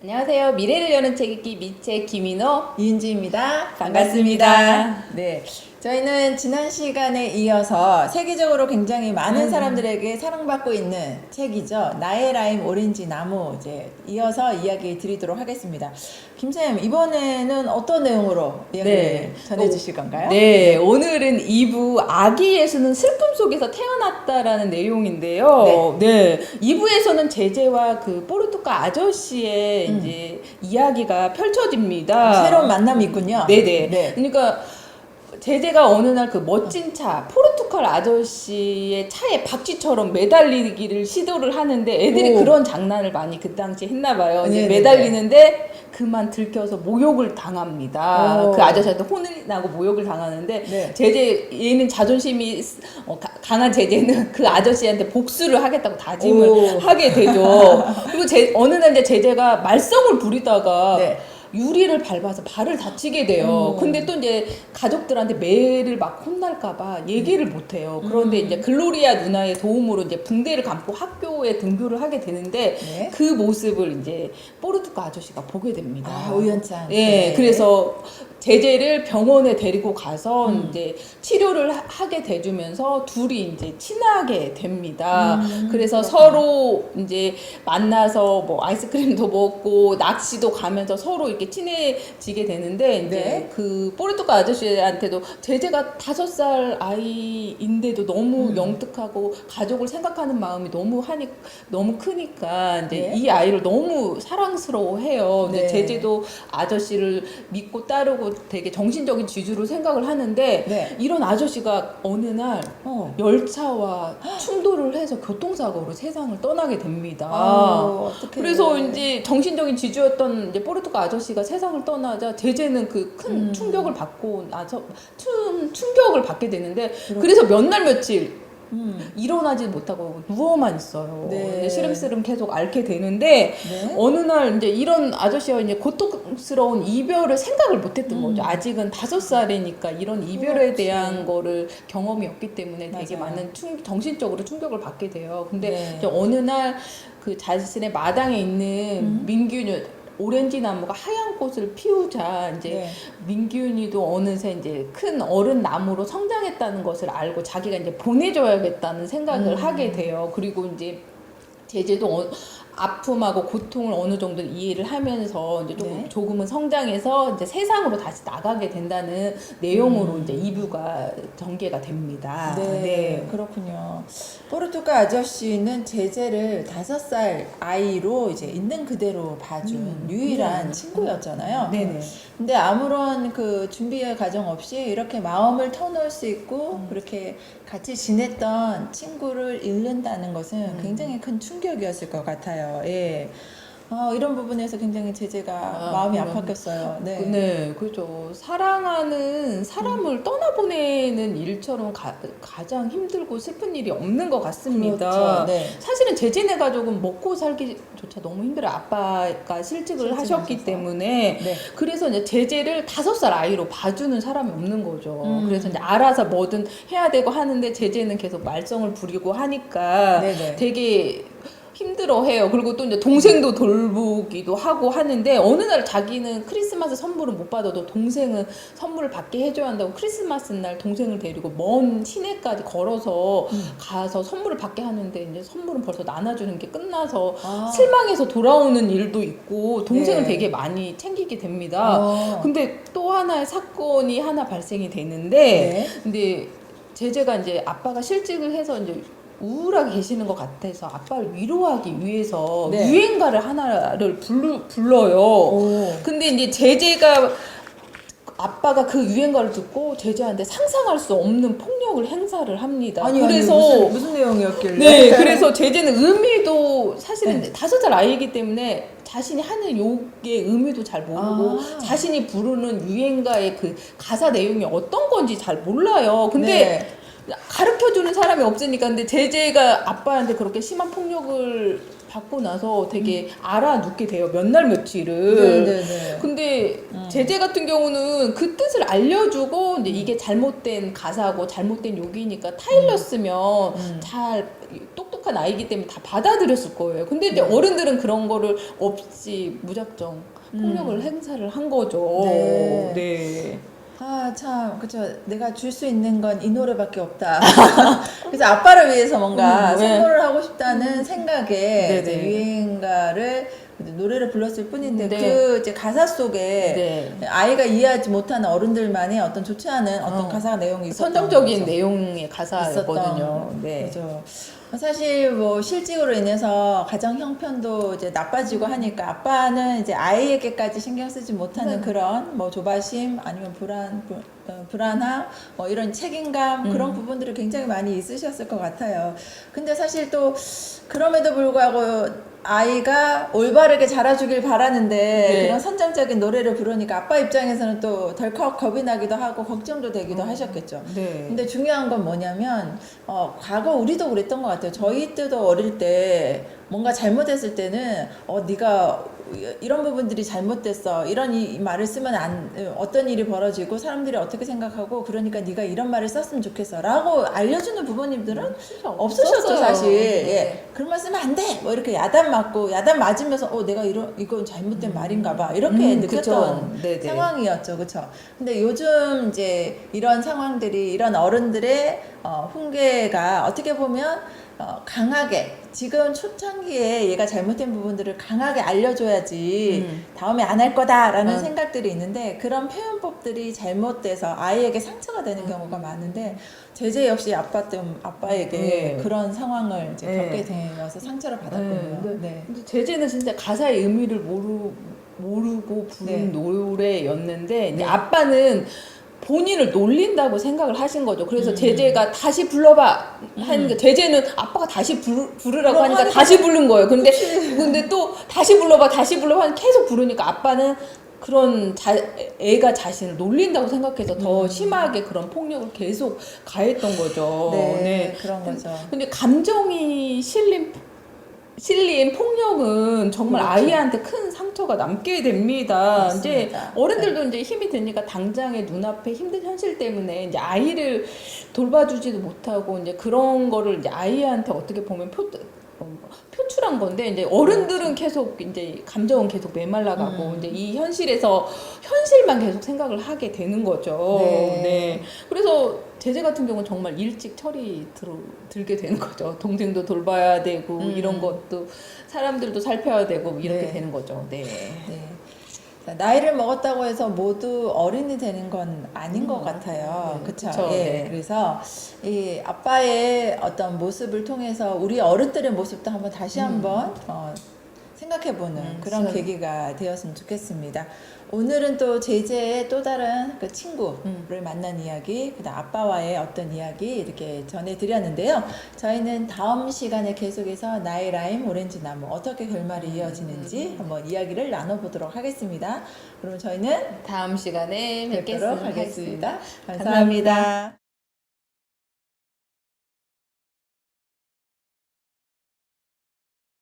안녕하세요. 미래를 여는 책 읽기 미책 김인호 이은지입니다. 반갑습니다. 네. 저희는 지난 시간에 이어서 세계적으로 굉장히 많은 음. 사람들에게 사랑받고 있는 책이죠. 나의 라임 오렌지 나무 이제 이어서 이야기 드리도록 하겠습니다. 김쌤 이번에는 어떤 내용으로 이야기 네. 전해 주실 건가요? 네, 오늘은 2부 아기 예수는 슬픔 속에서 태어났다라는 내용인데요. 네. 2부에서는 제재와 그 포르투가 아저씨의 음. 이제 이야기가 펼쳐집니다. 새로운 만남이 있군요. 네네. 네. 그러니까 제재가 어느 날 그 멋진 차 포르투갈 아저씨의 차에 박쥐처럼 매달리기를 시도를 하는데 애들이 오. 그런 장난을 많이 그 당시에 했나 봐요. 이제 네네네. 매달리는데 그만 들켜서 모욕을 당합니다. 오. 그 아저씨한테 혼을 나고 모욕을 당하는데 네. 제재 얘는 자존심이 어, 가- 강한 제재는 그 아저씨한테 복수를 하겠다고 다짐을 오. 하게 되죠. 그리고 제, 어느 날 이제 제재가 말썽을 부리다가 네. 유리를 밟아서 발을 다치게 돼요. 음. 근데 또 이제 가족들한테 매를 막 혼날까봐 얘기를 못 해요. 그런데 음. 이제 글로리아 누나의 도움으로 이제 붕대를 감고 학교에 등교를 하게 되는데 네. 그 모습을 이제 포르투가 아저씨가 보게 됩니다. 아, 우연찮게. 예, 그래서 제재를 병원에 데리고 가서 음. 이제 치료를 하- 하게 돼주면서 둘이 이제 친하게 됩니다. 음, 그래서. 서로 이제 만나서 뭐 아이스크림도 먹고 낚시도 가면서 서로 이렇게 친해지게 되는데 이제 네. 그 포르투가 아저씨한테도 제재가 다섯 살 아이인데도 너무 음. 영특하고 가족을 생각하는 마음이 너무 하니 너무 크니까 이제 네. 이 아이를 너무 사랑스러워해요. 근데 네. 제재도 아저씨를 믿고 따르고 되게 정신적인 지주로 생각을 하는데 네. 이런 아저씨가 어느 날 어. 열차와 충돌을 해서 교통사고로 세상을 떠나게 됩니다. 아, 어떡해. 그래서 이제 정신적인 지주였던 이제 포르투가 아저씨가 세상을 떠나자 제재는 그큰 음. 충격을 받고 나서 충, 충격을 받게 되는데. 그래서 몇 날 며칠 음. 일어나지 못하고 누워만 있어요. 네. 이제 시름시름 계속 앓게 되는데 네. 어느 날 이제 이런 아저씨와 이제 고통스러운 이별을 생각을 못했던 음. 거죠. 아직은 다섯 살이니까 이런 이별에 그렇지. 대한 거를 경험이 없기 때문에 되게 맞아요. 많은 충, 정신적으로 충격을 받게 돼요. 근데 네. 이제 어느 날 그 자신의 마당에 있는 음. 민균이 오렌지 나무가 하얀 꽃을 피우자 이제 네. 민균이도 어느새 이제 큰 어른 나무로 성장했다는 것을 알고 자기가 이제 보내줘야겠다는 생각을 음. 하게 돼요. 그리고 이제 제재도 어, 아픔하고 고통을 어느 정도 이해를 하면서 이제 조금, 네. 조금은 성장해서 이제 세상으로 다시 나가게 된다는 내용으로 음. 이제 2부가 전개가 됩니다. 네, 그렇군요. 포르투가 아저씨는 제재를 다섯 살 아이로 이제 있는 그대로 봐준 음, 유일한 네. 친구였잖아요. 네네. 근데 아무런 그 준비 과정 없이 이렇게 마음을 터놓을 수 있고 음. 그렇게 같이 지냈던 친구를 잃는다는 것은 음. 굉장히 큰 충격이었을 것 같아요. 예. 어, 이런 부분에서 굉장히 제재가 아, 마음이 그럼. 아팠겠어요. 네. 네, 그죠. 사랑하는 사람을 떠나보내는 일처럼 가, 가장 힘들고 슬픈 일이 없는 것 같습니다. 그렇죠. 네. 사실은 제진의 가족은 먹고 살기조차 너무 힘들어요. 아빠가 실직을 실직을 하셨기 하셔서. 때문에. 네. 그래서 이제 제재를 다섯 살 아이로 봐주는 사람이 없는 거죠. 음. 그래서 이제 알아서 뭐든 해야 되고 하는데 제재는 계속 말썽을 부리고 하니까 네네. 되게 힘들어해요. 그리고 또 이제 동생도 돌보기도 하고 하는데 어느 날 자기는 크리스마스 선물을 못 받아도 동생은 선물을 받게 해줘야 한다고 크리스마스 날 동생을 데리고 먼 시내까지 걸어서 음. 가서 선물을 받게 하는데 이제 선물은 벌써 나눠주는 게 끝나서 아. 실망해서 돌아오는 일도 있고 동생을 네. 되게 많이 챙기게 됩니다. 어. 근데 또 하나의 사건이 하나 발생이 되는데 네. 근데 제재가 이제 아빠가 실직을 해서 이제 우울하게 계시는 것 같아서 아빠를 위로하기 위해서 네. 유행가를 하나를 불러, 불러요. 오. 근데 이제 제재가 아빠가 그 유행가를 듣고 제재한테 상상할 수 없는 폭력을 행사를 합니다. 아니, 그래서 아니, 무슨, 무슨 내용이었길래? 네, 그래서 제재는 의미도 사실은 네. 다섯 살 아이이기 때문에 자신이 하는 욕의 의미도 잘 모르고 아. 자신이 부르는 유행가의 그 가사 내용이 어떤 건지 잘 몰라요. 근데 네. 가르쳐 주는 사람이 없으니까 근데 제재가 아빠한테 그렇게 심한 폭력을 받고 나서 되게 알아눕게 돼요. 몇 날 며칠을. 음. 네네네. 근데 음. 제재 같은 경우는 그 뜻을 알려주고 이제 이게 잘못된 가사고 잘못된 욕이니까 타일렀으면 음. 잘 똑똑한 아이기 때문에 다 받아들였을 거예요. 근데 이제 네. 어른들은 그런 거를 없이 무작정 폭력을 행사를 한 거죠. 음. 네. 네. 아, 참, 그쵸. 내가 줄 수 있는 건 이 노래밖에 없다. 그래서 아빠를 위해서 뭔가 음, 네. 선물을 하고 싶다는 생각에 네네. 이제 유행가를 이제 노래를 불렀을 뿐인데 네. 그 이제 가사 속에 네. 아이가 이해하지 못하는 어른들만의 어떤 좋지 않은 어떤 어. 가사 내용이 있었던 선정적인 거죠. 내용의 가사였거든요. 있었던 네. 그죠. 사실 뭐 실직으로 인해서 가정 형편도 이제 나빠지고 하니까 아빠는 이제 아이에게까지 신경 쓰지 못하는 네. 그런 뭐 조바심 아니면 불안 불- 어, 불안함 뭐 이런 책임감 음. 그런 부분들이 굉장히 많이 있으셨을 것 같아요. 근데 사실 또 그럼에도 불구하고 아이가 올바르게 자라주길 바라는데 네. 그런 선정적인 노래를 부르니까 아빠 입장에서는 또 덜컥 겁이 나기도 하고 걱정도 되기도 음. 하셨겠죠. 네. 근데 중요한 건 뭐냐면 어, 과거 우리도 그랬던 것 같아요. 저희 때도 어릴 때 뭔가 잘못했을 때는 어 네가 이런 부분들이 잘못됐어. 이런 이 말을 쓰면 안 어떤 일이 벌어지고 사람들이 어떻게 생각하고 그러니까 네가 이런 말을 썼으면 좋겠어라고 알려주는 부모님들은 없으셨죠. 사실. 네. 예. 그런 말 쓰면 안 돼. 뭐 이렇게 야단 맞고 야단 맞으면서 어 내가 이런 이건 잘못된 말인가봐 이렇게 음, 느꼈던 그쵸. 네네. 상황이었죠, 그렇죠. 근데 요즘 이제 이런 상황들이 이런 어른들의 어, 훈계가 어떻게 보면 어, 강하게 지금 초창기에 얘가 잘못된 부분들을 강하게 알려줘야지 음. 다음에 안 할 거다라는 음. 생각들이 있는데 그런 표현법들이 잘못돼서 아이에게 상처가 되는 음. 경우가 많은데 제재 역시 아빠 때 아빠에게 네. 그런 상황을 이제 네. 겪게 되어서 상처를 받았군요. 네. 네. 근데 제재는 진짜 가사의 의미를 모르, 모르고 부른 네. 노래였는데 이제 네. 아빠는 본인을 놀린다고 생각을 하신 거죠. 그래서 음. 제재가 다시 불러봐 하는 음. 게 제재는 아빠가 다시 부르, 부르라고 하니까 하니까 다시 부른 거예요. 근데 근데 또 다시 불러봐 다시 불러봐 하니 계속 부르니까 아빠는 그런 자, 애가 자신을 놀린다고 생각해서 더 음. 심하게 그런 폭력을 계속 가했던 거죠. 네, 그런 거죠. 근데 감정이 실린 실린 폭력은 정말 그렇죠. 아이한테 큰 상처가 남게 됩니다. 이제 맞습니다. 어른들도 이제 힘이 드니까 당장의 눈앞에 힘든 현실 때문에 이제 아이를 돌봐주지도 못하고 이제 그런 거를 이제 아이한테 어떻게 보면 표 어, 표출한 건데 이제 어른들은 계속 이제 감정은 계속 메말라가고. 음. 이제 이 현실에서 현실만 계속 생각을 하게 되는 거죠. 네. 네. 그래서 제재 같은 경우는 정말 일찍 철이 들, 들게 되는 거죠. 동생도 돌봐야 되고 음. 이런 것도 사람들도 살펴야 되고 이렇게 네. 되는 거죠. 네. 네. 자, 나이를 먹었다고 해서 모두 어른이 되는 건 아닌 것 음, 같아요. 네. 그쵸, 예. 네. 그래서 이 아빠의 어떤 모습을 통해서 우리 어른들의 모습도 한번 다시 음. 한번 어, 생각해보는 음, 그런 진짜. 계기가 되었으면 좋겠습니다. 오늘은 또 제재의 또 다른 그 친구를 음. 만난 이야기, 그다음 아빠와의 어떤 이야기 이렇게 전해드렸는데요. 저희는 다음 시간에 계속해서 나의 라임 오렌지 나무 어떻게 결말이 이어지는지 한번 이야기를 나눠보도록 하겠습니다. 그럼 저희는 다음 시간에 뵙도록 뵙겠습니다. 하겠습니다. 감사합니다. 감사합니다.